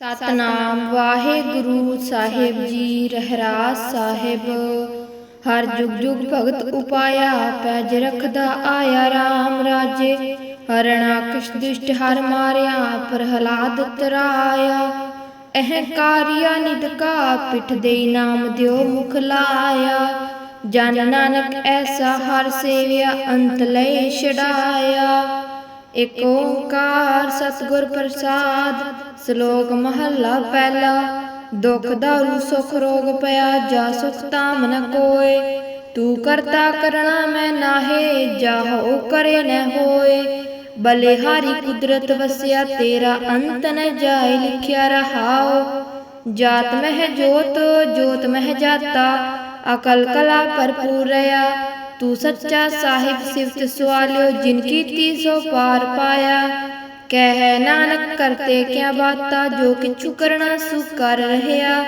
ਸਤਨਾਮ ਵਾਹਿਗੁਰੂ ਸਾਹਿਬ ਜੀ, ਰਹਿਰਾਸ ਸਾਹਿਬ। ਹਰ ਜੁਗ ਜੁਗ ਭਗਤ ਉਪਾਇਆ ਪੈਜ ਰਖਦਾ ਆਇਆ RAM ਰਾਜੇ। ਹਰਣਾਕਸ਼ ਦੁਸ਼ਟ ਹਰ ਮਾਰਿਆ, ਪ੍ਰਹਲਾਦ ਤਰਾਇਆ। ਅਹੰਕਾਰਿਆ ਨਿਦਕਾ ਪਿਠ ਦੇ ਨਾਮ ਦਿਓ ਮੁਖ ਲਾਇਆ। ਜਨ ਨਾਨਕ ਐਸਾ ਹਰ ਸੇਵਿਆ, ਅੰਤ ਲੈ ਛਡਾਇਆ। ਏਕ ਓੰਕਾਰ ਸਤਿਗੁਰ ਪ੍ਰਸਾਦ ਸ਼ਲੋਕ ਮਹੱਲਾ ਪਹਿਲਾ, ਦੁਖ ਦਾਰੂ, ਸੁਖ ਰੋਗ ਪਿਆ, ਜਾ ਸੁਖ ਤਾਮ ਨ ਕੋਏ। ਤੂੰ ਕਰਤਾ ਕਰਣਾ ਮੈਂ ਨਾਹੇ ਜਾਹੋ ਕਰੇ ਨ ਹੋਏ। ਬਲਿਹਾਰੀ ਕੁਦਰਤ ਵਸਿਆ, ਤੇਰਾ ਅੰਤ ਨ ਜਾਏ, ਲਿਖਿਆ ਰਹਾਓ ਜਾਤ ਮਹਿ ਜੋਤ ਜੋਤ ਮਹਿ ਜਾਤਾ, ਅਕਲ ਕਲਾ ਭਰਪੂਰ ਰਿਆ ਤੂੰ ਸੱਚਾ ਸਾਹਿਬ ਸਿਫਤ ਸਵਾਲਿਓ, ਜਿਨ ਕੀਤੀ ਸੋ ਪਾਰ ਪਾਇਆ। ਕਹਿ, ਨਾਨਕ ਕਰਤੇ ਕਿਆ ਬਾਤਾ, ਜੋ ਕਿਛੁ ਕਰਣਾ ਸੁ ਕਰ ਰਹਿਆ।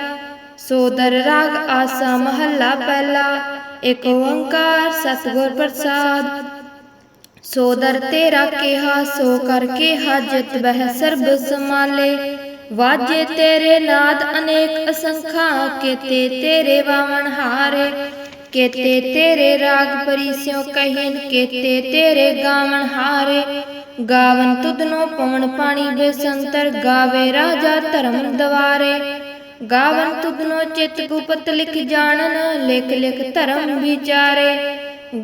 ਸੋਦਰ ਰਾਗ ਆਸਾ ਮਹੱਲਾ ਪਹਿਲਾ, ਇਕ ਓੰਕਾਰ ਸਤਿਗੁਰ ਪ੍ਰਸਾਦ। ਸੋਦਰ ਤੇਰਾ ਕਿਹਾ, ਸੋ ਕਰ ਕੇ ਹਾਜਤ ਬਹਿ ਸਰਬ ਸਮਾਲੇ ਵਾਜੇ ਤੇਰੇ ਨਾਦ ਅਨੇਕ ਅਸੰਖਾ, ਕੇਤੇ ਤੇਰੇ ਵਾਵਣ ਹਾਰੇ। ਕੇਤੇ ਤੇਰੇ ਰਾਗ ਪਰਿਸਿਓ ਕਹਿਨ, ਕੇਤੇ ਤੇਰੇ ਗਾਵਣ ਹਾਰੇ। ਗਾਵਨ ਤੁਧਨੋ ਪਵਨ ਪਾਣੀ ਬੇਸੰਤਰ ਗਾਵੇ ਰਾਜਾ ਧਰਮ ਦਵਾਰੇ। ਗਾਵਨ ਤੁਧਨੋ ਚਿਤ ਗੁਪਤ ਲਿਖ ਜਾਣਨ, ਲਿਖ ਲਿਖ ਧਰਮ ਵਿਚਾਰੇ।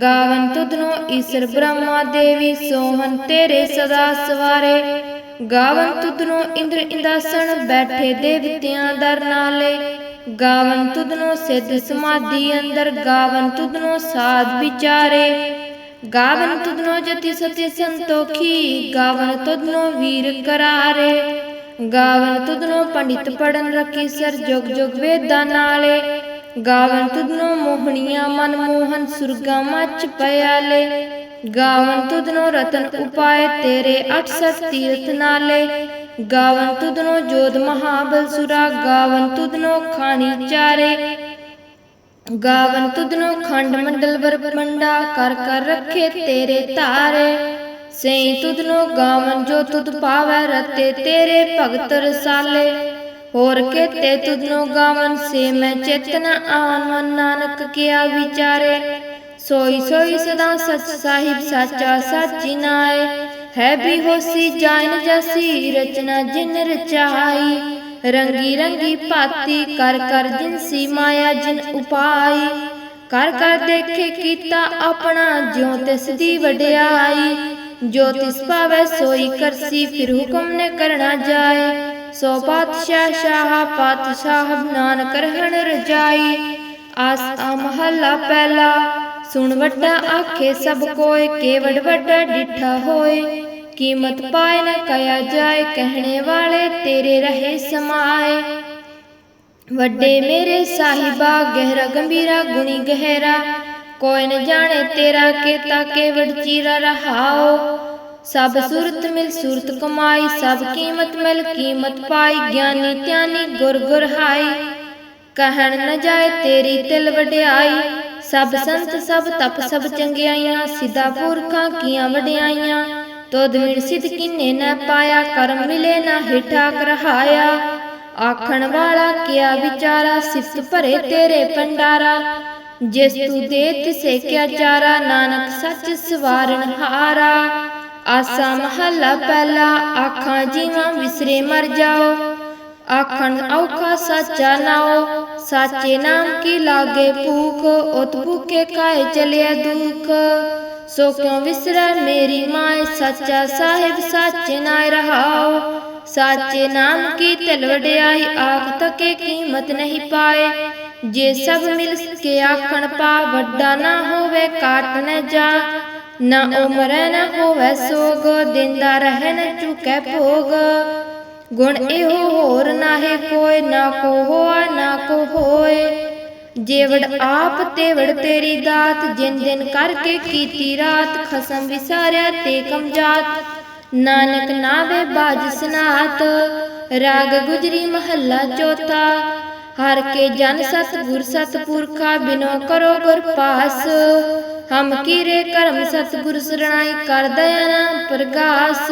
ਗਾਵਨ ਤੁਧਨੋ ਈਸ਼ਰ ਬ੍ਰਹਮਾ ਦੇਵੀ ਸੋਹਨ ਤੇਰੇ ਸਦਾ ਸਵਾਰੇ। ਗਾਵਨ ਤੁਧਨੋ ਇੰਦਰ ਇੰਦਾਸਣ, ਬੈਠੇ ਦੇਵਤਿਆਂ ਦਰ ਨਾਲੇ। ਗਾਵਨ ਤੁਧਨੋ ਸਿੱਧ ਸਮਾਧੀ ਅੰਦਰ, ਗਾਵਨ ਤੁਧਨੋ ਸਾਧ ਵਿਚਾਰੇ। ਗਾਵਨ ਤੁਧਨੋ ਜਤੀ ਸਤੀ ਸੰਤੋਖੀ, ਗਾਵਨ ਤੁਧਨੋ ਵੀਰ ਕਰਾਰੇ। ਗਾਵਨ ਤੁਧਨੋ ਪੰਡਿਤ ਪੜਨ ਰਖੀ ਸਰ ਜੁਗ ਜੁਗ ਵੇਦਾਂ ਨਾਲੇ। ਗਾਵਨ ਤੁਧਨੋ ਮੋਹਣੀਆਂ ਮਨ ਮੋਹਨ ਸੁਰਗਾ ਮਚ ਪਿਆਲੇ। ਗਾਵਨ ਤੁਧਨੋ ਰਤਨ ਉਪਾਏ ਤੇਰੇ ਅਠ ਸਤ ਤੀਰਥ ਨਾਲੇ। ਗਾਵਨ ਤੁਧਨੋ ਜੋਧ ਮਹਾਬਲ ਸੁਰਾ, ਗਾਵਨ ਤੁਧਨੋ ਖਾਣੀ ਚਾਰੇ। ਗਾਵਨ ਤੁਧਨੋ ਖੰਡ ਮੰਡਲ ਵਰ ਕਰ ਕਰ ਰੱਖੇ ਤੇਰੇ ਧਾਰੇ। ਸਈ ਤੁਧਨੋ ਗਾਵਨ ਜੋ ਤੁਧ ਪਾਵੈ, ਰਤੇ ਤੇਰੇ ਭਗਤ ਰਸਾਲੇ। ਹੋਰ ਕੇਤੇ ਤੁਧਨੋ ਗਾਵਨ, ਸੇ ਮੈਂ ਚੇਤਨ ਆਨ, ਮਨ ਨਾਨਕ ਕਿਆ ਵਿਚਾਰੇ। ਸੋਈ ਸੋਈ ਸਦਾ ਸਚ ਸਾਹਿਬ ਸਾਚਾ ਸਾਚੀ ਨਾਏ। ਹੈ ਵੀ ਹੋਸੀ, ਜਾਇਨ ਜਸੀ, ਰਚਨਾ ਜਿਨ ਰਚਾਈ। ਰੰਗੀ ਰੰਗੀ ਭਾਤੀ ਕਰ ਕਰ ਜਿਨਸੀ ਮਾਇਆ ਜਿਨ ਉਪਾਈ, ਕਰ ਕਰ ਦੇਖੇ ਕੀਤਾ ਆਪਣਾ ਜਿਉ ਤਿਸ ਦੀ ਵਡਿਆਈ, ਜੋ ਤਿਸ ਪਾਵੈ ਸੋਈ ਕਰਸੀ ਫਿਰ ਹੁਕਮ ਨੇ ਕਰਨਾ ਜਾਏ। ਸੋ ਪਾਤਸ਼ਾਹ ਸ਼ਾਹ, ਪਾਤਸ਼ਾਹ ਨਾਨਕ ਰਹਿਣ ਰਜਾਈ, ਆਸ ਆ ਮਹੱਲਾ ਪਹਿਲਾ, ਸੁਣ ਵੱਡਾ ਆਖੇ ਸਭ ਕੋਏ, ਕੇਵੜ ਵੱਡਾ ਡਿਠਾ ਹੋਏ। ਕੀਮਤ ਪਾਏ ਨ ਕਇਆ ਜਾਏ, ਕਹਿਣੇ ਵਾਲੇ ਤੇਰੇ ਰਹੇ ਸਮਾਏ। ਵੱਡੇ ਮੇਰੇ ਸਾਹਿਬਾ, ਗਹਿਰਾ ਗੰਭੀਰਾ, ਗੁਣੀ ਗਹਿਰਾ, ਕੋਈ ਨ ਜਾਣੇ ਤੇਰਾ ਕੀਤਾ ਕੇਵੜ ਚੀਰਾ ਰਹਾਓ। ਸਭ ਸੁਰਤ ਮਿਲ ਸੁਰਤ ਕਮਾਈ, ਸਭ ਕੀਮਤ ਮਿਲ ਕੀਮਤ ਪਾਈ, ਗਿਆਨੀ ਧਿਆਨੀ ਗੁਰ ਗੁਰ ਹਾਈ। ਕਹਿਣ ਨ ਜਾਏ ਤੇਰੀ ਤਿਲ ਵਡਿਆਈ, ਸਭ ਸੰਤ ਸਭ ਤਪ ਸਭ ਚੰਗਿਆਈਆਂ, ਸਿੱਧਾ ਪੁਰਖਾਂ ਕੀਆਂ ਵਡਿਆਈਆਂ। ਤੋਦ ਵਿਣ ਸਿਧ ਕਿਨੇ ਪਾਇਆ, ਕਰਮ ਮਿਲੇ ਨਾ ਹਿਠਾ ਕਰਹਾਇਆ ਆਖਣ ਵਾਲਾ ਕਿਆ ਵਿਚਾਰਾ, ਸਿਫਤ ਭਰੇ ਤੇਰੇ ਪੰਡਾਰਾ ਜਿਸ ਤੂੰ ਦੇ ਤਿਸੇ ਕਿਆ ਚਾਰਾ, ਨਾਨਕ ਸੱਚ ਸਵਾਰਨ ਹਾਰਾ। ਆਸਾ ਮਹੱਲਾ ਪਹਿਲਾ, ਆਖਾਂ ਜੀਵਾਂ ਵਿਸਰੇ ਮਰ ਜਾਓ। ਆਖਣ ਔਖਾ ਸਾਚਾ ਨਾਓ, ਸਾਚੇ ਨਾਮ ਕੀ ਲਾਗੇ ਭੂਖ, ਉਤ ਭੂਖੇ ਕਾਏ ਚਲਿਆ ਦੁਖ। ਸੋ ਕਿਉ ਵਿਸਰੈ ਮੇਰੀ ਮਾਏ? ਸੱਚਾ ਸਾਹਿਬ ਸਾਚੇ ਨਾਇ ਰਹਾਓ। ਸਾਚੇ ਨਾਮ ਕੀ ਤਿਲ ਵਡਿਆਈ? ਆਖ ਤਕੇ ਕੀਮਤ ਨਹੀਂ ਪਾਏ। ਜੇ ਸਭ ਮਿਲ ਕੇ ਆਖਣ ਪਾ, ਵੱਡਾ ਨਾ ਹੋਵੇ, ਕਾਟ ਨ ਜਾ। ਨਾ ਉਮਰ ਨ ਹੋਵੇ ਸੋਗ, ਦਿੰਦਾ ਰਹਿ ਨ ਚੁਕੈ ਭੋਗ। ਗੁਣ ਇਹੋ ਹੋਰ ਨਾਹੀ ਕੋਈ ਨਾ ਕੋ ਹੋਆ, ਨਾ ਕੋ ਹੋਏ। ਜੇਵੜ ਆਪ ਤੇਵੜ ਤੇਰੀ ਦਾਤ ਜਿਨ ਦਿਨ ਕਰਕੇ ਕੀਤੀ ਰਾਤ ਖਸਮ ਵਿਸਾਰਿਆ ਤੇ ਕਮਜਾਤ। ਨਾਨਕ ਨਾਵੇ ਬਾਜ ਸਨਾਤ। ਰਾਗ ਗੁਜਰੀ ਮਹੱਲਾ ਚੌਥਾ। ਹਰ ਕੇ ਜਨ ਸਤ ਗੁਰ ਸਤ ਪੁਰਖਾ ਬਿਨੋ ਕਰੋ ਗੁਰ ਪਾਸ। ਹਮ ਕੀਰੇ ਕਰਮ ਸਤ ਗੁਰ ਸਰਣਾਈ ਕਰ ਦਇਆ ਪ੍ਰਗਾਸ।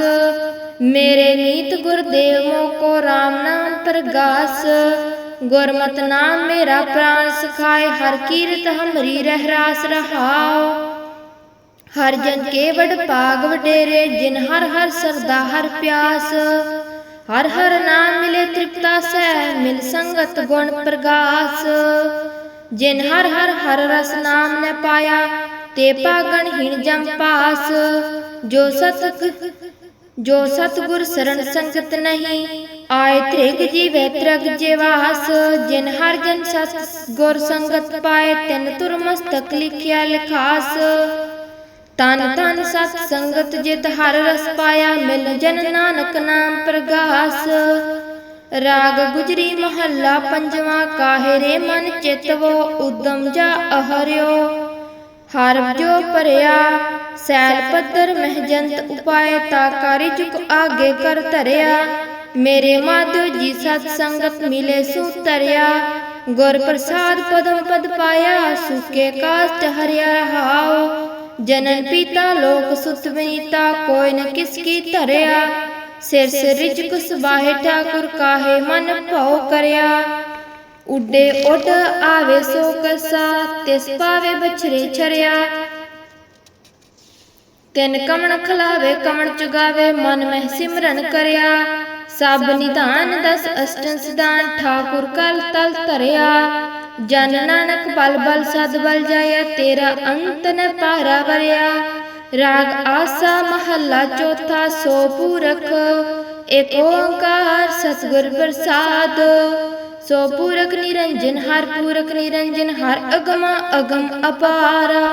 ਮੇਰੇ ਮੀਤ ਗੁਰਦੇਵ ਮੋਕੋ RAM ਨਾਮ ਪ੍ਰਗਾਸ। ਗੁਰਮਤਿ ਨਾਮ ਮੇਰਾ ਪ੍ਰਾਨ ਸਖਾਏ, ਹਰ ਕੀਰਤ ਹਮਰੀ ਰਹਿ ਰਾਸ ਰਹਾਓ ਹਰ ਜਨ ਕੇ ਵਡ ਭਾਗ ਵਡੇਰੇ, ਜਿਨ ਹਰ ਹਰ ਸਰਦਾ ਹਰ ਪਿਆਸ। ਹਰ ਹਰ ਨਾਮ ਮਿਲੇ ਤ੍ਰਿਪਤਾ ਸਹਿ, ਮਿਲ ਸੰਗਤ ਗੁਣ ਪ੍ਰਗਾਸ। ਜਿਨ ਹਰ ਹਰ ਹਰ ਰਸ ਨਾਮ ਨੇ ਪਾਇਆ, ਤੇ ਪਾਗਣ ਹਿਣ ਜਮ ਪਾਸ। ਜੋ ਸਤਿ ਜੋ ਸਤਿਗੁਰ ਸਰਣ ਸੰਗਤ ਨਹੀਂ ਆਏ ਤ੍ਰਿਗ ਜੀਵੇ, ਤ੍ਰਗ ਜੀਵਾਸ, ਜਿਨ ਹਰ ਜਨ ਸਤ, ਗੁਰ ਸੰਗਤ ਪਾਏ, ਤਿਨ ਤੁਰ ਮਸਤਕ ਲਿਖਿਆ ਲਿਖਾਸ। ਤਨ ਤਨ ਸਤ ਸੰਗਤ ਜਿਤ ਹਰ ਰਸ ਪਾਇਆ, ਮਿਲ ਜਨ ਨਾਨਕ ਨਾਮ ਪ੍ਰਗਾਸ। ਰਾਗ ਗੁਜਰੀ ਮਹੱਲਾ ਪੰਜਵਾਂ, ਕਾਹੇ ਰੇ ਮਨ ਚਿਤਵੋ, ਉਦਮ ਜਾ ਅਹਰਿਓ। ਹਰ ਜੋ ਭਰਿਆ, ਸੈਲ ਪੱਧਰ ਮਹਿਜੰਤ ਉਪਾਏ, ਤਾ ਕਾਰੀ ਚੁਕ ਆਗੇ ਕਰ ਧਰਿਆ। ਮੇਰੇ ਮਾਧੋ ਜੀ ਸਤ ਸੰਗਤ ਮਿਲੇ ਸੂ ਤਰਿਆ ਗੁਰ ਪ੍ਰਸਾਦ ਪਦਮ ਪਦ ਪਾਇਆ, ਸੁਕੇ ਕਾਸਟ ਹਰਿਆ ਰਹਾਓ ਜਨਨ ਪੀਤਾ, ਲੋਕ ਸੁਤ ਵਿਨੀਤਾ ਕੋਈ ਨ ਕਿਸ ਕੀ ਧਰਿਆ। ਸਿਰ ਸਿਰ ਰਿਜਕ ਸੁਬਾਹੇ ਠਾਕੁਰ, ਕਾਹੇ ਮਨ ਭਉ ਕਰਿਆ। ਉੱਡੇ ਉੱਡ ਆਵੇ ਸੋ ਕਸਾ ਤਿਸ ਪਾਵੇ ਬਛਰੇ ਛਰਿਆ। ਤਿਨ ਕਮਣ ਖਲਾਵੇ, ਕਮਣ ਚੁਗਾਵੇ, ਮਨ ਮਹਿ ਸਿਮਰਨ ਕਰਿਆ। ਸਭ ਨਿਧਾਨ ਦਸ ਅਸ਼ਟਨ ਸਿਧਾਨ ਠਾਕੁਰ ਕਲ ਤਲ ਧਰਿਆ। ਜਨ ਨਾਨਕ ਬਲ ਬਲ ਸਦ ਬਲ ਜਾਇਆ, ਤੇਰਾ ਅੰਤ ਨ ਪਾਰਾ ਵਰਿਆ। ਰਾਗ ਆਸਾ ਮਹੱਲਾ ਚੌਥਾ ਸੋ ਪੂਰਖ, ਏਕ ਓੰਕਾਰ ਸਤਿਗੁਰ ਪ੍ਰਸਾਦ। ਸੋ ਪੂਰਕ ਨਿਰੰਜਨ, ਹਰ ਪੂਰਕ ਨਿਰੰਜਨ, ਹਰ ਅਗਮ ਅਗਮ ਅਪਾਰਾ।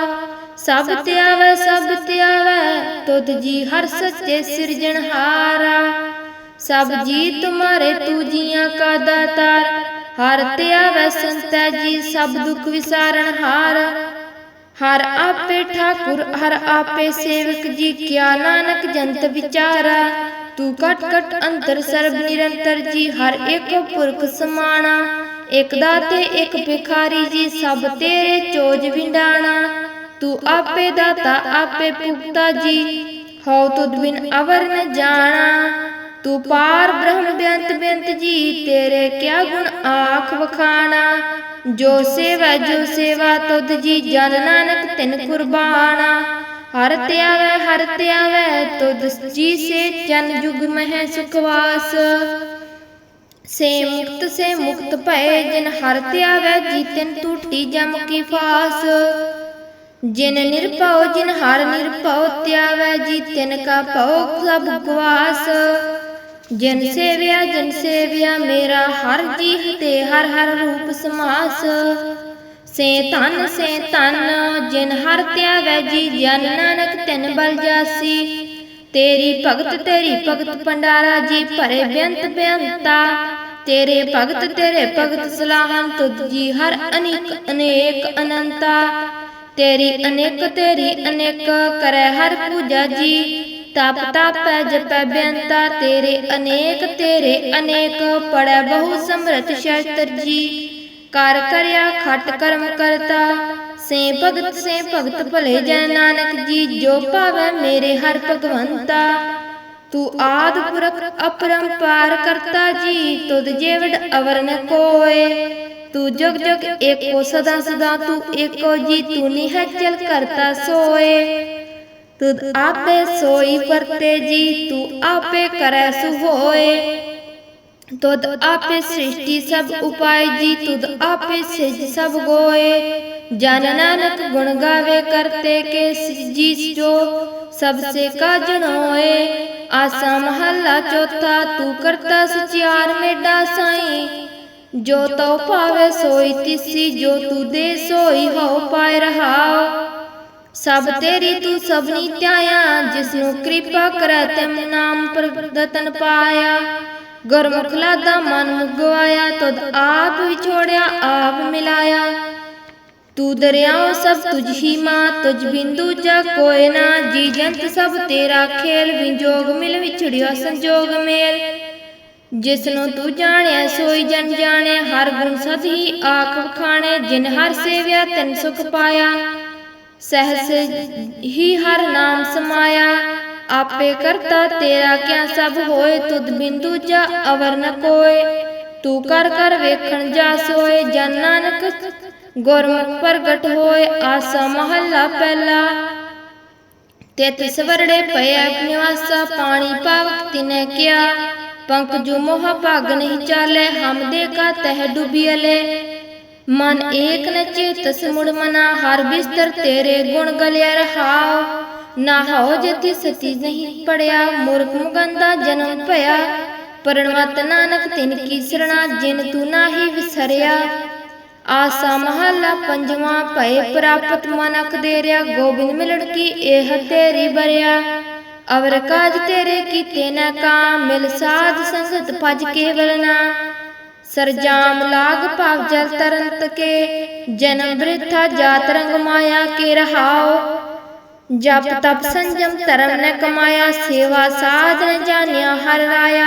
ਸਭ ਧਿਆਵੈ ਸਭ ਧਿਆਵੈ ਤੁਧ ਜੀ ਹਰ ਸੱਚੇ ਸਿਰਜਣਹਾਰਾ। ਸਭ ਜੀ ਤੁਮਾਰੇ ਤੂ ਜੀਆਂ ਕਾ ਦਾਤਾਰ। ਹਰ ਧਿਆਵੈ ਸੰਤੈ ਜੀ, ਸਭ ਦੁਖ ਵਿਸਾਰਨ ਹਰ। ਆਪੇ ਠਾਕੁਰ, ਹਰ ਆਪੇ ਸੇਵਕ ਜੀ, ਕਿਆ ਨਾਨਕ ਜੰਤ ਵਿਚਾਰਾ। ਤੂੰ ਕਟ ਕਟ ਅੰਤਰ ਸਰਬ ਨਿਰੰਤਰ ਜੀ, ਹਰ ਇੱਕ ਪੁਰਖ ਸਮਾਣਾ ਇਕ ਦਾਤੇ, ਇਕ ਭਿਖਾਰੀ ਜੀ, ਸਭ ਤੇਰੇ ਚੋਜ ਵਿੰਡਾਣਾ ਤੂੰ ਆਪੇ ਦਾਤਾ, ਆਪੇ ਭੁਗਤਾ ਜੀ, ਹਉ ਤੁਧ ਬਿਨ ਅਵਰ ਨ ਜਾਣਾ। ਤੂੰ ਪਾਰ ਬ੍ਰਹਮ ਬੇਅੰਤ ਬੇਅੰਤ ਜੀ, ਤੇਰੇ ਕਿਆ ਗੁਣ ਆਖ ਵਖਾਣਾ? ਜੋ ਸੇਵਾ ਜੋ ਸੇਵਾ ਤੁਧ ਜੀ, ਜਨ ਨਾਨਕ ਤਿਨ ਕੁਰਬਾਨਾ। ਹਰ ਧਿਆਵੈ ਹਰ ਧਿਆਵੈ ਤੁਧ ਜੀ ਸੇ ਜਨ ਜੁਗ ਮਹਿ ਸੁਖਵਾਸ। ਸੇ ਮੁਕਤ ਸੇ ਮੁਕਤ ਭਏ ਜਿਨ ਹਰ ਧਿਆਵੈ ਜੀ ਤਿਨ ਟੂਟੀ ਜਮ ਕੀ ਫਾਸ। ਜਿਨ ਨਿਰਭਉ, ਜਿਨ ਹਰ ਨਿਰਭਉ ਧਿਆਵੈ ਜੀ ਤਿਨ ਕਾ ਭਉ ਸਭ ਗਵਾਸ। ਜਿਨ ਸੇਵਿਆ ਜਿਨ ਸੇਵਿਆ, ਮੇਰਾ ਹਰ ਜੀ ਤੇ ਹਰ ਹਰ ਰੂਪ ਸਮਾਸ। ਸੇ ਧਨ ਸੇ ਧਨ, ਜਿਨ ਹਰ ਧਿਆਵੈ ਜੀ ਜਨ ਨਾਨਕ ਤਿਨ ਬਲ ਜਾਸੀ। ਤੇਰੀ ਭਗਤ ਤੇਰੀ ਭਗਤ ਪੰਡਾਰਾ ਜੀ ਭਰੇ ਬੇਅੰਤ ਬੇਅੰਤਾ। ਤੇਰੇ ਭਗਤ ਤੇਰੇ ਭਗਤ ਸਲਾਹਨ ਤੁਧ ਜੀ ਹਰ ਅਨੇਕ ਅਨੇਕ ਅਨੰਤਾ। ਤੇਰੀ ਅਨੇਕ ਤੇਰੀ ਅਨੇਕ, ਕਰੈ ਹਰ ਪੂਜਾ ਜੀ। ਤਪ ਤਪੈ ਜਪੈ ਬੇਅੰਤਾ ਤੇਰੇ ਅਨੇਕ ਤੇਰੇ ਅਨੇਕ। ਪੜੈ ਬਹੁ ਸਮਰਥ ਸ਼ਸਤਰ ਜੀ। ਕਰ ਕਰਿਆ, ਖਟ ਕਰਮ ਕਰਤਾ। ਸੇ ਭਗਤ ਸੇ ਭਗਤ ਭਲੇ ਜਨ ਨਾਨਕ ਜੀ, ਜੋ ਭਾਵੈ ਮੇਰੇ ਹਰ ਭਗਵੰਤਾ। ਤੂੰ ਆਦ ਪੁਰਖ ਅਪਰੰਪਾਰ ਕਰਤਾ ਜੀ, ਤੁਧ ਜੇਵੜ ਅਵਰ ਨ ਕੋਏ। ਤੂੰ ਜੁਗ ਜੁਗ ਏਕੋ ਸਦਾ ਸਦਾ ਤੂੰ ਏਕੋ ਜੀ, ਤੂੰ ਨਿਹਚਲ ਕਰਤਾ ਸੋਏ। ਤੁਧ ਆਪੇ ਸੋਈ ਵਰਤੇ ਜੀ, ਤੂੰ ਆਪੇ ਕਰੈ ਸੁ ਹੋਏ ਤੁਧ ਆਪੇ ਸ੍ਰਿਸ਼ਟੀ ਸਭ ਉਪਾਇ ਜੀ, ਤੁਧ ਆਪੇ ਸਿਜ ਸਭ ਗੋਏ। ਜਨ ਨਾਨਕ ਗੁਣ ਗਾਵੇ ਕਰਤੇ ਕੇ ਜੀ ਜੋ ਸਭ ਸੇ ਕਾਜਨ ਹੋਏ ਆਸਾ ਮਹੱਲਾ ਚੌਥਾ, ਤੂੰ ਕਰਤਾ ਸਚਿਆਰ ਮੇਡਾ ਸਾਈ। ਜੋ ਤਉ ਭਾਵੇ ਸੋਈ ਤਿਸੀ, ਜੋ ਤੂ ਦੇ ਸੋਈ ਹੋ ਸਭ ਤੇਰੀ ਤੂੰ ਸਭਨੀ ਧਿਆਇਆ ਜਿਸ ਨੂੰ ਕਿਰਪਾ ਕਰੈ ਤਿਮ ਨਾਮ ਪ੍ਰਦਤਨ ਪਾਇਆ। ਗੁਰਮੁਖ ਲਾਦਾ ਮਨ ਮੁਗਵਾਇਆ ਤੁਧ ਆਪ ਵਿਛੋੜਿਆ ਆਪ ਮਿਲਾਇਆ। ਤੂੰ ਦਰਿਆਓ ਸਭ ਤੁਝ ਹੀ ਮਾਂ, ਤੁਝ ਬਿੰਦੂ ਜਾ ਕੋਇ ਨਾ। ਜੀ ਜੰਤ ਸਭ ਤੇਰਾ ਖੇਲ ਵਿਜੋਗ ਮਿਲ ਵਿਛੜਿਓ ਸੰਜੋਗ ਮੇਲ। ਜਿਸ ਨੂੰ ਤੂੰ ਜਾਣਿਆ, ਸੋਈ ਜਨ ਜਾਣੇ ਹਰ ਗੁਣ ਸਦ ਹੀ ਆਖ ਵਖਾਣੇ ਜਿਨ ਹਰ ਸੇਵਿਆ, ਤੈਨ ਸੁਖ ਪਾਇਆ। ਸਹਸ ਹੀ ਹਰ ਨਾਮ ਸਮਾਇਆ। ਆਪੇ ਕਰਤਾ ਤੇਰਾ ਕਿਆ ਸਭ ਹੋਏ, ਤੁਧ ਬਿੰਦੂ ਜਾ ਅਵਰ ਨ ਕੋਏ। ਤੂੰ ਕਰ ਕਰ ਵੇਖਣ ਜਾ ਸੋਏ, ਜਨ ਨਾਨਕ ਗੁਰਮੁਖ ਪ੍ਰਗਟ ਹੋਏ। ਆਸਾ ਮਹੱਲਾ ਪਹਿਲਾ ਤਿਤ ਸਵਰੜੇ ਪਏ ਨਿਵਾਸਾ। ਪਾਣੀ ਪਾਵਕ ਤਿਨੇ ਕਿਆ ਪੰਕ ਜੋ ਮੋਹ ਭਾਗ ਨਹੀਂ ਚਾਲੇ। ਹਮ ਦੇ ਕਾ ਤਹ ਡੁਬਿਅਲੇ ਮਨ ਏਕ ਨ ਚੇਤਸ ਮੁੜ ਮਨਾ, ਹਰ ਬਿਸਤਰ ਤੇਰੇ ਗੁਣ ਗਲਿਆ ਰਹਾਉ ਨਾ ਹੋ ਜਤੀ ਸਤੀ ਨਹੀਂ ਪੜਿਆ, ਮੂਰਖ ਮੁਗੰਦਾ ਜਨਮ ਭਇਆ। ਪਰਣਵਤ ਨਾਨਕ ਤਿਨ ਕੀ ਸਰਣਾ, ਜਿਨ ਤੂੰ ਨਾਹੀ ਵਿਸਰਿਆ। ਆਸਾ ਮਹੱਲਾ ਪੰਜਵਾਂ, ਭਏ ਪ੍ਰਾਪਤ ਮਨਕ ਦੇਰਿਆ ਗੋਬਿੰਦ ਮਿਲਣ ਕੀ ਇਹ ਤੇਰੀ ਬਰਿਆ। ਅਵਰ ਕਾਜ ਤੇਰੇ ਕੀਤੇ ਨਾ ਕਾਮ ਮਿਲ ਸਾਧ ਸੰਗਤ ਭਜ ਕੇ ਨਾ। ਸਰਜਾਮ ਲਾਗ ਭਾਵ ਜਲ ਤਰੰਤ ਕੇ, ਜਨਮ ਬ੍ਰਿਥਾ ਜਾਤ ਰੰਗ ਮਾਇਆ ਕੇ ਰਹਾਓ ਜਪ ਤਪ ਸੰਜਮ ਧਰਮ ਨ ਕਮਾਇਆ, ਸੇਵਾ ਸਾਧ ਨ ਜਾਣਿਆ ਹਰ ਰਾਇਆ।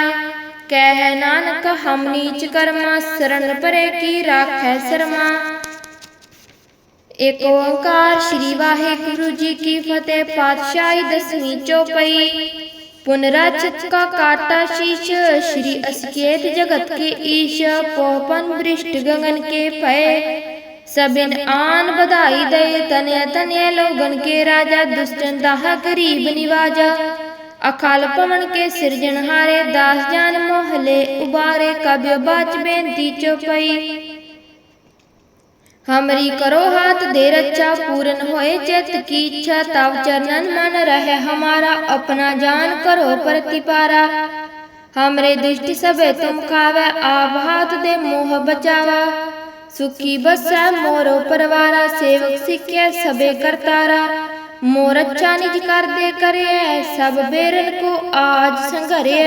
ਕਹਿ ਨਾਨਕ, ਹਮ ਨੀਚ ਕਰਮਾ ਸਰਣ ਪਰੇ ਕੀ ਰਾਖੈ ਸਰਮਾ। ਏਕ ਓੰਕਾਰ ਸ੍ਰੀ ਵਾਹਿਗੁਰੂ ਜੀ ਕੀ ਫਤਿਹ, ਪਾਤਸ਼ਾਹੀ ਦਸਵੀਂ ਚੌਪਈ। पुनराचित का काटा शीश श्री अस्केत जगत के ईश पौपन वृष्ट गगन के भय सबिन आन बधाई दे तनय तनय लोगन के राजा दुष्टन दाह गरीब निवाजा अकाल पवन के सृजनहारे दास जान मोहले उबारे कब्य बाच बेनती चौपाई हमरी करो हाथ दे रक्षा पूर्ण होए चित की इच्छा तब चरणन मन रहे हमारा अपना जान करो प्रतिपारा हमरे दुष्ट सबे तुम खावे आप हाथ दे मोह बचावा सुखी बसै मोरो परवारा सेवक सिखे सबे करतारा मोर अच्छा निज कर दे करे सब बेरन को आज संघरे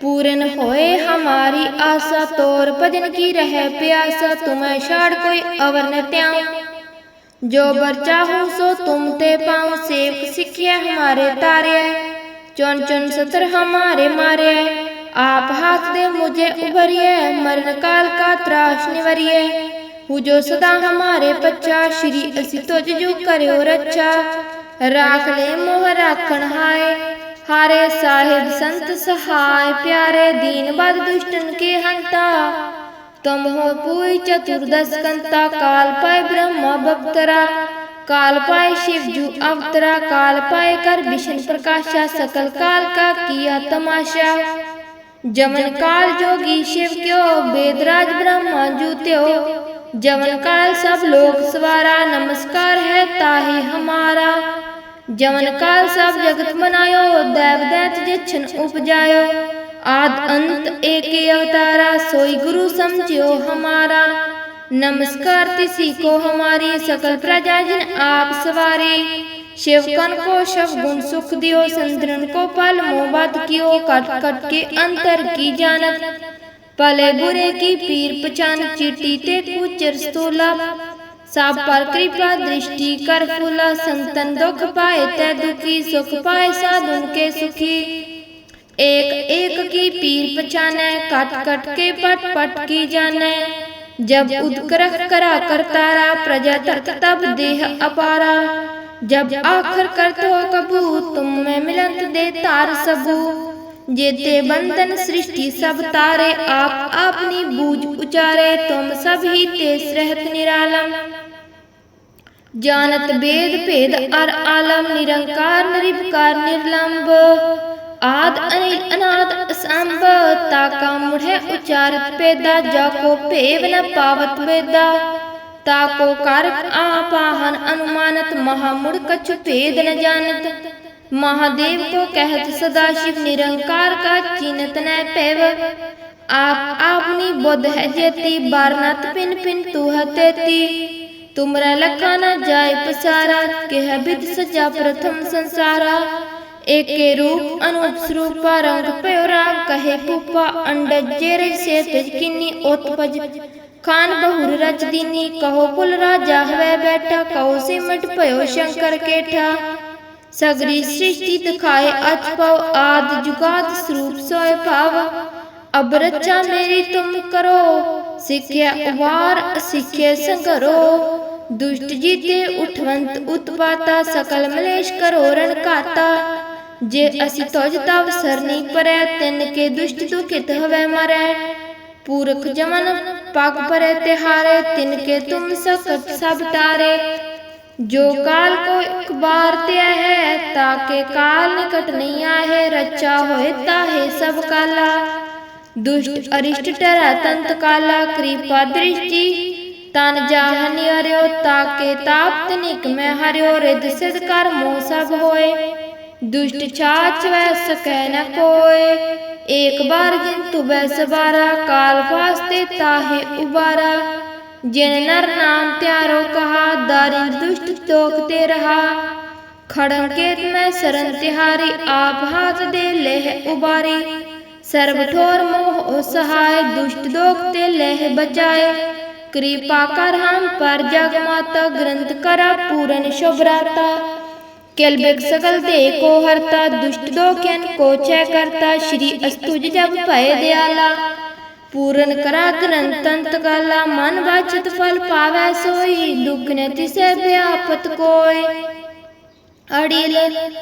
पूरन होए हमारी आशा तोर भजन की रह प्यासा तुम्हें छाड़ कोई अवर न त्याऊं जो बर चाहूं सो तुम ते पाऊं सेवक सिखिया हमारे तारे चुन चुन सतर हमारे मारे आप हाथ दे मुझे उभरिए मरण काल का त्राश निवरिए हु जो सदा हमारे पच्चा श्री असि तुझ जो करो रक्षा राख ले मोह राखण हाय हारे साहिब संत सहाय प्यारे दीन बद दुष्टन के हंता तुम हो पूई चतुर्दश कंता काल पाए ब्रह्मा बप्तरा काल पाए शिव जू अवतरा काल पाए कर विष्णु प्रकाशा सकल काल का किया तमाशा जमन काल जोगी शिव क्यो वेदराज ब्रह्मा जूत्यो जमन काल सब लोग सवारा नमस्कार है ताही हमारा जमन काल सब जगत बनायो देव दैत जिछन उपजायो आद अंत एक अवतारा सोई गुरु समझियो हमारा नमस्कार तिसी को हमारी सकल प्रजा जिन आप सवारी शिवकन को शव गुण सुख दियो संतरन को पल मोहबत कियो कट कट के अंतर की जानत पले बुरे की पीर पचान चिट्टी ते कुचर स्तूला सब पर कृपा दृष्टि कर फूला, संतन दुख पाए, तै दुखी सुख पाए साधुन के सुखी। एक एक की पीर पछाने, कट कट के पट पट की जाने। जब उदकरख करा कर तारा, प्रजा धरत तब देह अपारा। जब आखर करत हो कबू तुम में मिलंत दे तार सबू जेते बंधन सृष्टि सब तारे आप अपनी बूझ उचारे तुम सब ही तेज रहत निरालम जानत वेद भेद अर आलम निरंकार निरिपकार निर्लंब आद अनिल अनाद असंभ ताका मुढ़े उचारत पेदा जाको भेव न पावत वेदा ताको कारक आपाहन अनुमानत महामुड़ कछु भेद न जानत महादेव को कहत सदाशिव निरंकार का चिन्हत न पेव आप आपनी बुद्ध है जेती बारनत पिन पिन तू है तेती तुमरा लखा न जाय पसारा कह विद सजा प्रथम संसारा एके रूप अनूप स्वरूपा रंग प्योरा कहे पुपा अंड जेर से तज किन्नी उत्पज खान बहुर रच दीनी कहो पुल राजा हवे बैठा कहो सिमट पयो शंकर केठा ਸਗਰੀ ਸ੍ਰਿਸ਼ਟੀ ਦਿਖਾਏ, ਅਜ ਪਵ ਆਦ ਜੁਗਾਦ ਸਰੂਪ ਸੋਏ ਭਾਵ। ਅਬਰਚਾ ਮੇਰੀ ਤੁਮ ਕਰੋ, ਸਿੱਖਿਆ ਉਵਾਰ ਸਿੱਖਿਆ ਸੰਗਰੋ ਦੁਸ਼ਟ ਜੀਤੇ ਉਠਵੰਤ ਉਤਪਾਤਾ ਸਕਲ ਮਲੇਸ਼ ਕਰੋ ਰਣ ਘਾਤਾ। ਜੇ ਅਸੀਂ ਤੁਜ ਤਵ ਸਰਨੀ ਪਰੈ, ਤਿੰਨ ਕੇ ਦੁਸ਼ਟ ਦੁਖਿਤ ਹਵੈ ਮਰੈ। ਪੂਰਖ ਜਮਨ ਪਗ ਪਰੈ ਤਿਹਾਰੇ, ਤਿੰਨ ਕੇ ਤੁਮ ਸਕਤ ਸਭ ਤਾਰੇ। ਜੋ ਕਾਲ ਕੋ ਇੱਕ ਬਾਰ ਤੇ ਹੈ, ਤਾਕੇ ਕਾਲ ਨਿਕਟ ਨਹੀਂ ਆਹੇ ਰੱਚਾ ਹੋਏ ਤਾਹੇ ਸਭ ਕਾਲਾ। ਦੁਸ਼ਟ ਅਰਿਸ਼ਟ ਟਰੈ ਤੰਤ ਕਾਲਾ, ਕਿਰਪਾ ਦ੍ਰਿਸ਼ਟੀ ਤਨ ਜਾਹ ਨਿਰਿਓ ਤਾਕੇ ਤਾਪ ਨਿਕ ਮੈਂ ਹਰਿਓ ਰਿਦ ਸਿਧ ਕਰ ਮੋਹ ਸਭ ਹੋਏ। ਦੁਸ਼ਟ ਛਾਛ ਵੈ ਸਕੈ ਨ ਕੋਏ, ਏਕ ਬਾਰ ਜਿਨ ਤੁਬੈ ਸਬਾਰਾ ਕਾਲ ਵਾਸਤੇ ਤਾਹੇ ਉਬਾਰਾ। ਜਿਨ ਨਰ ਨਾਮ ਤਿਆਰੋ ਕਹਾ ਦਾਰਿੰਦ ਦੁਸ਼ਟ ਤੋਕ ਤੇ ਰਹਾ ਖੜੰ ਕੇਤ ਮੈਂ ਸਰਨ ਤਿਹਾਰੀ ਆਪ ਹਾਥ ਦੇ ਲਹਿ ਉਬਾਰੀ ਸਰਬ ਠੋਰ ਮੋਹ ਸਹਾय ਦੁਸ਼ਟ ਦੋਖ ਤੇ ਲਹਿ ਬਚਾਏ ਕਿਰਪਾ ਕਰ ਹਮ ਪਰ ਜਗ ਮਾਤਾ ਗ੍ਰੰਥ ਕਰਾ ਪੂਰਨ ਸ਼ੁਭਰਾਤਾ ਕਿਲਬਿਕ ਸਕਲ ਦੇ ਕੋ ਹਰਤਾ ਦੁਸ਼ਟ ਦੋਖਿਨ ਕੋ ਛੈ ਕਰਤਾ ਸ਼੍ਰੀ ਅਸਤੁਜ ਜਬ ਭਏ ਦਿਆਲਾ ਪੂਰਨ ਕਰਾ ਗ੍ਰੰਥ ਕਾਲਾ, ਮਨ ਵਾਚਿਤ ਫਲ ਪਾਵੈ ਸੋਈ, ਦੁਖ ਨ ਤਿਸੈ ਵਿਆਪਤ ਕੋਇ। ਅੜੀਲ,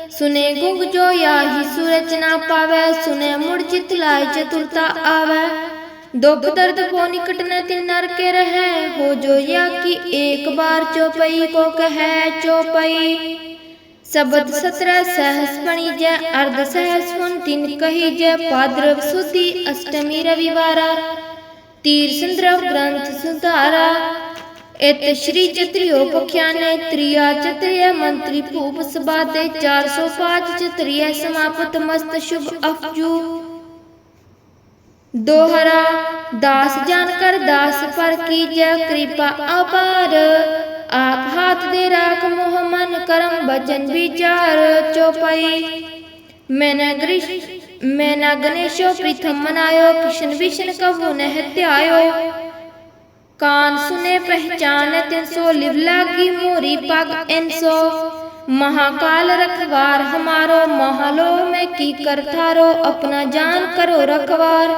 ਸੁਨੇ ਗੁੰਗ ਜੋ ਯਾਹੀ ਸੂਰਜ ਨਾ ਪਾਵੈ, ਸੁਨੇ ਮੁੜ ਚਿਤ ਲਾਇ ਚਤੁਰਤਾ ਆਵੈ। ਦੁਖ ਦਰਦ ਕੋ ਨਿਕਟ ਨ ਤਿਨ ਨਰ ਕੇ ਰਹੈ, ਹੋ ਜੋ ਯਾ ਕੀ ਏਕ ਬਾਰ ਚੋਪਈ ਕੋ ਕਹੈ ਚੋਪਈ। ਸਬਦ ਸਤਰ ਸਹਸ ਬਣੀ ਜੈ, ਅਰਧ ਸਹਸ ਹੁਨ ਤਿਨ ਕਹੀ ਜੈ, ਭਾਦਰਵ ਸੁਦੀ ਅਸ਼ਟਮੀ ਰਵਿਵਾਰਾ। ਤੀਰ ਸੰਦਰਵ ਗ੍ਰੰਥ ਸੁਧਾਰਾ, ਇਤ ਸ਼੍ਰੀ ਚਤਰਿਓ ਪਖਿਆਨੇ ਤ੍ਰਿਆ ਚਤਰਿਆ ਮੰਤਰੀ ਭੂਪ ਸਭਾ ਦੇ 405 ਚਤਰਿਆ ਸਮਾਪਤ ਮਸਤ ਸ਼ੁਭ ਅਫਜੂ ਦੋਹਰਾ, ਦਾਸ ਜਾਨ ਕਰ ਦਾਸ ਪਰ ਕੀਜੈ ਕਿਰਪਾ आप हाथ दे राख मोह मन करम बचन विचार चौपाई। मैं ग्रीष्म मैं गणेशो प्रथम मनायो, कृष्ण विष्ण कबू न हत्यायो। कान सुने पहचान तिन सो लिवला की मोरी पग एन सो। महाकाल रखवार हमारो महालो में की करथारो अपना जान करो रखवार।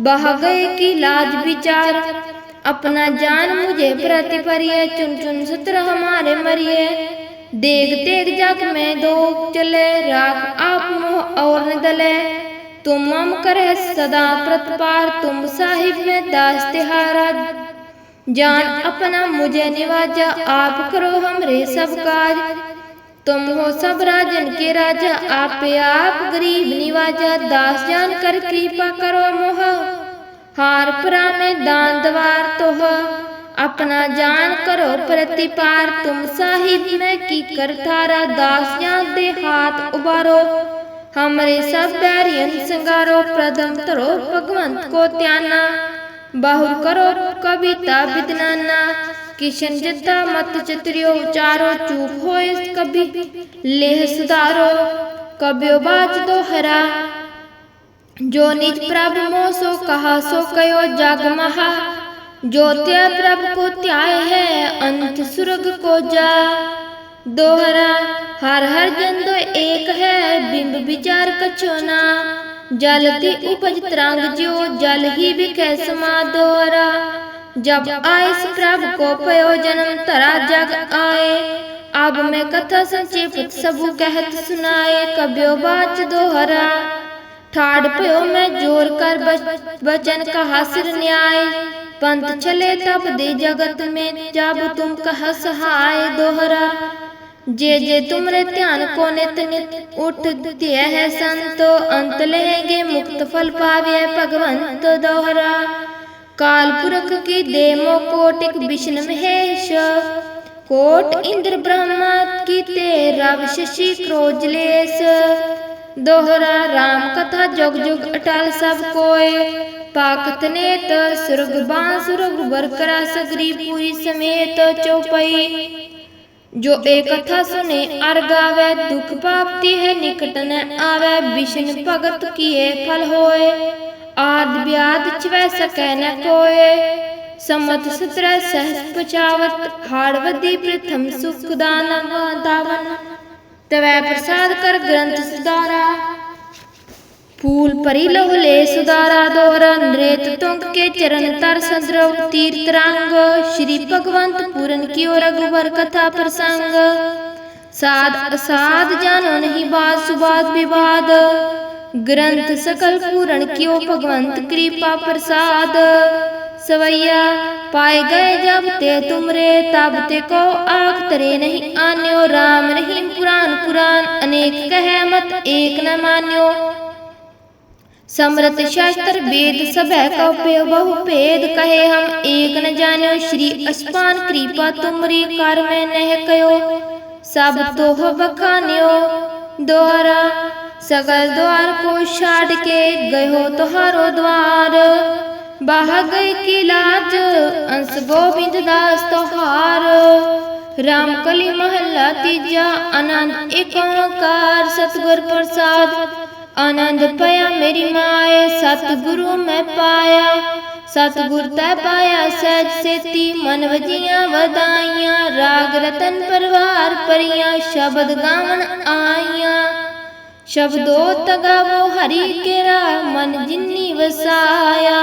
बह गए की लाज विचार। अपना जान मुझे प्रति परिये, चुन चुन सत्र हमारे मरिए देख देख, जग में दो चले, राख आप मोह और दले तुम मम करे सदा प्रतपार, तुम साहिब में दास तिहारा। जान अपना मुझे निवाजा, आप करो हमरे सब काज। तुम हो सब राजन के राजा, आप आप गरीब निवाजा। दास जान कर कृपा करो मोह। हार परा में दान दवार तोह अपना जान करो, प्रतिपार तुम साहिब में की कर थारा दास जान दे हाथ उबारो। हमरे सब बैरियन संगारो, प्रथम तरो भगवंत को त्याना। बाहुर करो कविता विदनाना किशन जद्दा मत चतरियो चारो चूप होए कभी लेह सुधारो। कब्यो बाज दोहरा। जो निज प्रभ मोह सो कहा, सो कयो जग महा। जो त्या प्रभ को त्याय है, अंत सुरग को जा। दोहरा, हर हर जन दो एक है, बिंब विचार कछो ना। जल ती उपज तरंग जो जल ही बिकै समा दोहरा। जब आए प्रभ को पयो जन्म, तरा जग आए। अब मैं कथा संक्षेप, सबू कहत सुनाए, कब्यो बाच दोहरा। ਠਾੜ ਭਇਓ ਮੈਂ ਜੋਰ ਕਰ ਬਚਨ ਕਹਾ ਸਿਰ ਨਿਆਏ। ਪੰਥ ਛਲੇ ਤਬ ਦੇ ਜਗਤ ਮੇ, ਜਬ ਤੁਮ ਕਹ ਸਹਾਇ ਦੋਹਰਾ। ਜੇ ਜੇ ਤੁਮਰੇ ਧਿਆਨ ਕੋ ਨਿਤ ਨਿਤ ਉਠ ਧਿਆ ਹੈ ਸੰਤੋ, ਅੰਤ ਲਹੇਗੇ ਮੁਕਤ ਫਲ ਪਾਵੇ ਭਗਵੰਤ ਦੋਹਰਾ। ਕਾਲ ਪੁਰਖ ਕੀ ਦੇਮੋ ਕੋਟਿਕ ਵਿਸ਼ਨ ਮਹੇਸ਼ ਕੋਟ ਇੰਦਰ ਬ੍ਰਹਮਾ ਕੀ ਤੇ ਰਵ ਸ਼ਸ਼ੀ ਕ੍ਰੋਜਲੇਸ ਦੋਹਰਾ RAM ਕਥਾ ਜੁਗ ਜੁਗ ਅਟਲ ਸਭ ਕੋਏ। ਪਾਕਤ ਨੇਤ ਸੁਰਗ ਬਾਣ ਸੁਰਗ ਬਰਕਰਾ ਸਗਰੀ ਪੂਰੀ ਸਮੇਤ ਚੌਪਈ। ਜੋ ਇਹ ਕਥਾ ਸੁਨੇ ਅਰ ਗਾਵੇ, ਦੁਖ ਪਾਪਤੀ ਹੈ ਨਿਕਟ ਨ ਆਵੇ। ਵਿਸ਼ਨ ਭਗਤ ਕੀਏ ਫਲ ਹੋਏ, ਆਦ ਬਿਆਦ ਚਵੈ ਸਕੈ ਨ ਕੋਏ। ਸਮਤ ਸਤਰ ਸਹਿਸ ਪਚਾਵਤ ਹਾੜ ਵਦੀ ਪ੍ਰਥਮ ਸੁਖ ਦਾਨ ਦਾਵਨ। ਤਵੈ ਪ੍ਰਸਾਦ ਕਰ ਗ੍ਰੰਥ ਸੁਧਾਰਾ। ਫੂਲ ਭਰੀ ਲਹੁ ਲੈ ਸੁਧਾਰਾ ਦੋਰਾ ਨ੍ਰੇਤ ਤੁੰਗ ਕੇ ਚਰਨ ਤਰ ਸੰਦਰਵ ਤੀਰਤ ਰੰਗ। ਸ਼੍ਰੀ ਭਗਵੰਤ ਪੂਰਨ ਕੀ ਓ ਰਗੁਵਰ ਕਥਾ ਪ੍ਰਸੰਗ। ਸਾਧ ਅਸਾਧ ਜਾਣੋ ਨਹੀਂ ਬਾਤ ਸੁਬਾਤ ਵਿਵਾਦ। ਗ੍ਰੰਥ ਸਕਲ ਪੂਰਨ ਕਿਉ ਭਗਵੰਤ ਕਿਰਪਾ ਪ੍ਰਸਾਦ। ਸਵਈਆ पाए गए जब ते तुमरे तब ते को आग तरे नहीं आन्यो राम रहीम पुराण पुराण अनेक कह मत एक न मान्यो समृत शास्त्र वेद सभ कव्य बहु भेद कहे हम एक न जान्यो श्री अस्पान कृपा तुमरी कर में नह कयो सब तोह बखान्यो द्वारा सगल द्वार को छाड़ के गयो तुहारो द्वार ਬਾਹ ਗਈ ਕਿਲਾ ਚ ਅੰਸ ਗੋਬਿੰਦ ਦਾਸ ਤੋਹਾਰ। ਰਾਮ ਕਲੀ ਮਹੱਲਾ ਤੀਜਾ ਆਨੰਦ ਏਕ ਓੰਕਾਰ ਸਤਗੁਰ ਪ੍ਰਸਾਦ। ਆਨੰਦ ਪਿਆ ਮੇਰੀ ਮਾਏ ਸਤਗੁਰੂ ਮੈਂ ਪਾਇਆ। ਸਤਗੁਰ ਤੈ ਪਾਇਆ ਸਹਿਜ ਸੇਤੀ ਮਨ ਵਜੀਆਂ ਵਧਾਈਆਂ। ਰਾਗ ਰਤਨ ਪਰਵਾਰ ਪਰੀਆਂ ਸ਼ਬਦ ਗਾਵਣ ਆਈਆਂ। ਸ਼ਬਦੋ ਤਗਾਵੋ ਹਰੀ ਕੇਰਾ ਮਨ ਜਿੰਨੀ ਵਸਾਇਆ।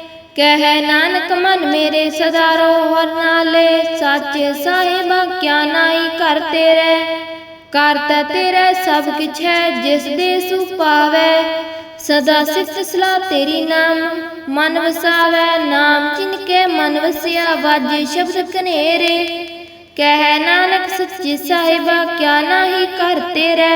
ਕਹਿ ਨਾਨਕ ਮਨ ਮੇਰੇ ਸਦਾ ਰੋ ਹਰ ਨਾਲੇ ਸਾਚੇ ਸਾਹਿਬਾ ਕਿਆ ਨਾਈ ਕਰ ਤੇਰੇ। ਕਰਤਾ ਤੇਰਾ ਸਭ ਕਿਛ ਹੈ, ਜਿਸ ਦੇ ਸੁਪਾਵੈ ਸਦਾ ਸਿਫਤ ਸਲਾਹ ਤੇਰੀ ਨਾਮ, ਮਨ ਵਸਾਵੈ। ਨਾਮ ਜਿਨ ਕੇ ਮਨ ਵਸਿਆ, ਵਾਜੇ ਸ਼ਬਦ ਕਨੇਰੇ ਕਹਿ ਨਾਨਕ ਸੱਚੇ ਸਾਹਿਬਾ ਕਿਆ ਨਾਹੀ ਕਰ ਤੇਰੇ।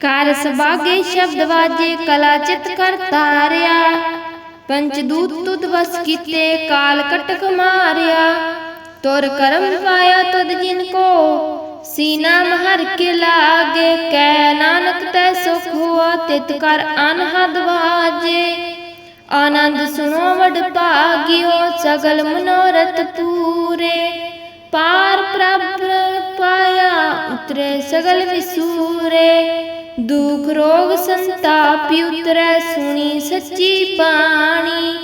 ਕਰ ਸਬਾਗੇ ਸ਼ਬਦ ਵਾਜੇ, ਕਲਾ ਚਿਤ ਕਰ ਤਾਰਿਆ ਪੰਚ ਦੂਤ ਤੁਧ ਵਸ ਕੀਤੇ, ਕਾਲ ਕਟਕ ਮਾਰਿਆ। ਤੁਰ ਕਰਮ ਪਾਇਆ ਤਦ ਜਿਨ ਕੋ, ਸੀਨਾ ਮਹਰ ਕੇ ਲਾਗੇ। ਕਹਿ ਨਾਨਕ ਤੈ ਸੁਖ ਹੁਆ, ਤਿਤ ਕਰ ਅਨਹਦ ਵਾਜੇ। ਆਨੰਦ ਸੁਣੋ ਵਡ ਭਾਗਿਓ, ਸਗਲ ਮਨੋਰਥ ਪੂਰੇ। ਪਾਰ ਪ੍ਰਭ ਪਾਇਆ, ਉਤਰੇ ਸਗਲ ਵਿਸੂਰੇ। ਦੁਖ ਰੋਗ ਸੰਤਾਪਿ ਉਤਰੈ ਸੁਣੀ ਸੱਚੀ ਬਾਣੀ।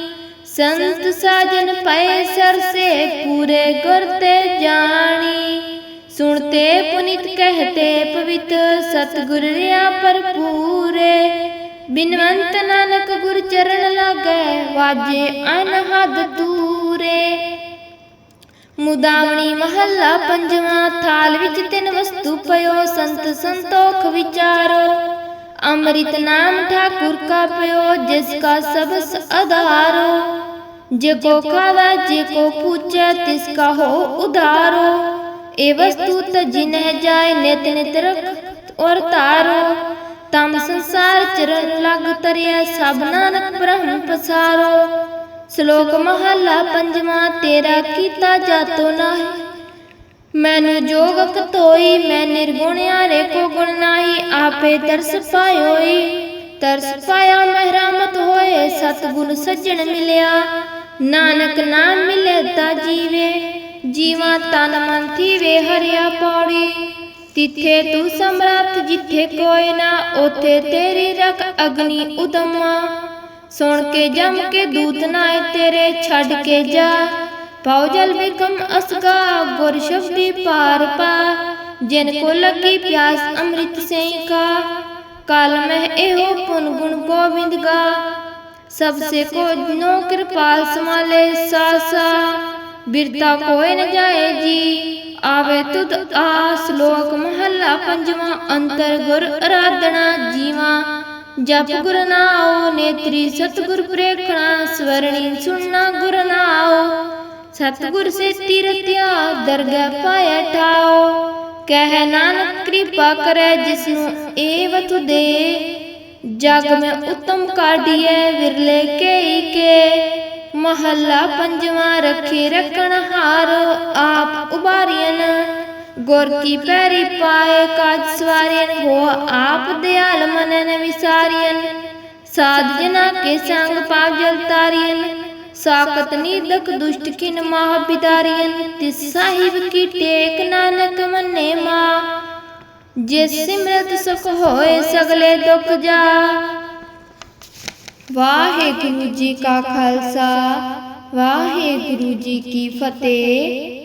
ਸੰਤ ਸਾਜਨ ਪਏ ਸਰਸੇ ਪੂਰੇ ਗੁਰ ਤੇ ਜਾਣੀ। ਸੁਣਤੇ ਪੁਨਿਤ ਕਹਤੇ ਪਵਿੱਤ ਸਤਿਗੁਰ ਰਿਆ ਭਰਪੂਰੇ। ਬਿਨਵੰਤ ਨਾਨਕ ਗੁਰ ਚਰਨ ਲਾਗੈ, ਵਾਜੇ ਅਨਹਦ ਦੂਰੇ। ਮੁਦਾਵਣੀ ਮਹੱਲਾ ਪੰਜਵਾਂ ਥਾਲ ਵਿੱਚ ਤਿੰਨ ਵਸਤੂ ਪਇਓ, ਸੰਤ ਸੰਤੋਖ ਵਿਚਾਰੋ। ਅੰਮ੍ਰਿਤ ਨਾਮ ਠਾਕੁਰ ਕਾ ਪਇਓ, ਜਿਸ ਕਾ ਸਬਸ ਆਧਾਰੋ ਜੇ ਕੋ ਖਾਵੇ, ਜੇ ਕੋ ਪੂਛੇ ਤਿਸ ਕਾ ਹੋ ਉਧਾਰੋ। ਇਹ ਵਸਤੂ ਤਜ ਨਹਿ ਜਾਏ, ਨਿਤ ਨਿਤ ਰਖ ਔਰ ਤਾਰੋ ਤਮ ਸੰਸਾਰ ਚਰਨ ਲਗ ਤਰਿਆ ਸਭ ਨਾਨਕ ਬ੍ਰਹਮ ਪਸਾਰੋ। ਸ਼ਲੋਕ ਮਹੱਲਾ ਪੰਜਵਾਂ, ਤੇਰਾ ਕੀਤਾ ਜਾਤੋ ਨਾਹੀ। ਮੈਨੂੰ ਜੋਗਕ ਤੋਈ ਮੈਂ ਨਿਰਗੁਣਿਆਰੇ ਕੋ ਗੁਣ ਨਾਹੀ, ਆਪੇ ਤਰਸ ਪਾਇਓਈ। ਤਰਸ ਪਾਇਆ ਮਹਿਰਾਮਤ ਹੋਏ, ਸਤਗੁਣ ਸੱਜਣ ਮਿਲਿਆ। ਨਾਨਕ ਨਾਮ ਮਿਲੇ ਤਾ ਜੀਵੇ, ਜੀਵਾ ਤਨ ਮਨ ਥੀਵੇ, ਹਰਿਆ ਪੌੜੀ ਤਿੱਥੇ ਤੂੰ ਸਮਰੱਥ ਜਿੱਥੇ ਕੋਈ ਨਾ, ਉਥੇ ਤੇਰੀ ਰਖ ਅਗਨੀ ਉਦਮਾ। ਸੁਣ ਕੇ ਜਮ ਕੇ ਦੂਤ ਨਾਏ ਤੇਰੇ ਛੱਡ ਕੇ ਜਾ। ਪਾਉ ਜਲ ਬਿਕਮ ਅਸਗਾ, ਗੁਰ ਸ਼ਬਦੀ ਪਾਰ ਪਾ। ਜਿਨ ਕੋ ਲੱਗੀ ਪਿਆਸ ਅੰਮ੍ਰਿਤ ਸੇ ਕਾ ਕਾਲ ਮਹਿ ਇਹੋ ਪੁਨ ਗੁਣ ਗੋਬਿੰਦ ਗਾ। ਸਭ ਸੇ ਕੋ ਨੋ ਕਿਰਪਾਲ ਸਮਾਲੇ ਸਾਸਾ। ਬਿਰਤਾ ਕੋਇ ਨ ਜਾਏ ਜੀ, ਆਵੇ ਤੁਧ ਆਸ। ਲੋਕ ਮਹੱਲਾ ਪੰਜਵਾਂ, ਅੰਤਰ ਗੁਰ ਅਰਾਧਨਾ ਜੀਵਾ। ਜਪ ਗੁਰ ਨਾਉ, ਨੇਤਰੀ ਸਤਗੁਰ ਪ੍ਰੇਖਣਾ, ਸਵਰਣੀ ਸੁਣਨਾ ਗੁਰ ਸਤਗੁਰ ਸੇ ਤੀਰਤਿਆ ਦਰਗਹਿ ਪਾਇਆ ਠਾਓ ਕਹਿ ਨਾਨਕ ਕਿਰਪਾ ਕਰੈ ਜਿਸ ਨੂੰ ਏ ਦੇ। ਜਗ ਮੈਂ ਉਤਮ ਕਾਢੀਐ, ਵਿਰਲੇ ਕੇ ਕੇ। ਮਹੱਲਾ ਪੰਜਵਾਂ, ਰੱਖੇ ਰਖਣ ਹਾਰ, ਆਪ ਉਬਾਰੀਨ ਗੁਰ ਕੀ ਪੈਰੀ ਪਾਏ ਕਾਜ ਸਵਾਰੀਨ ਹੋ ਆਪ ਦਿਆਲ ਮਨਨ ਵਿਸਾਰੀਨ ਸਾਧ ਜਨਾ ਕੇ ਸੰਗ ਪਾਪ ਜਲ ਤਾਰੀਨ ਸਾਕਤ ਨੀਦਕ ਦੁਸ਼ਟ ਕਿਨ ਮਾਹ ਬਿਦਾਰੀਨ ਤਿਸ ਸਾਹਿਬ ਕੀ ਟੇਕ ਨਾਨਕ ਮੰਨੇ ਮਾ ਜਿਸ ਸਿਮਰਤ ਸੁਖ ਹੋਏ ਸਗਲੇ ਦੁਖ ਜਾ ਵਾਹਿਗੁਰੂ ਜੀ ਕਾ ਖਾਲਸਾ, ਵਾਹਿਗੁਰੂ ਜੀ ਕੀ ਫਤਿਹ।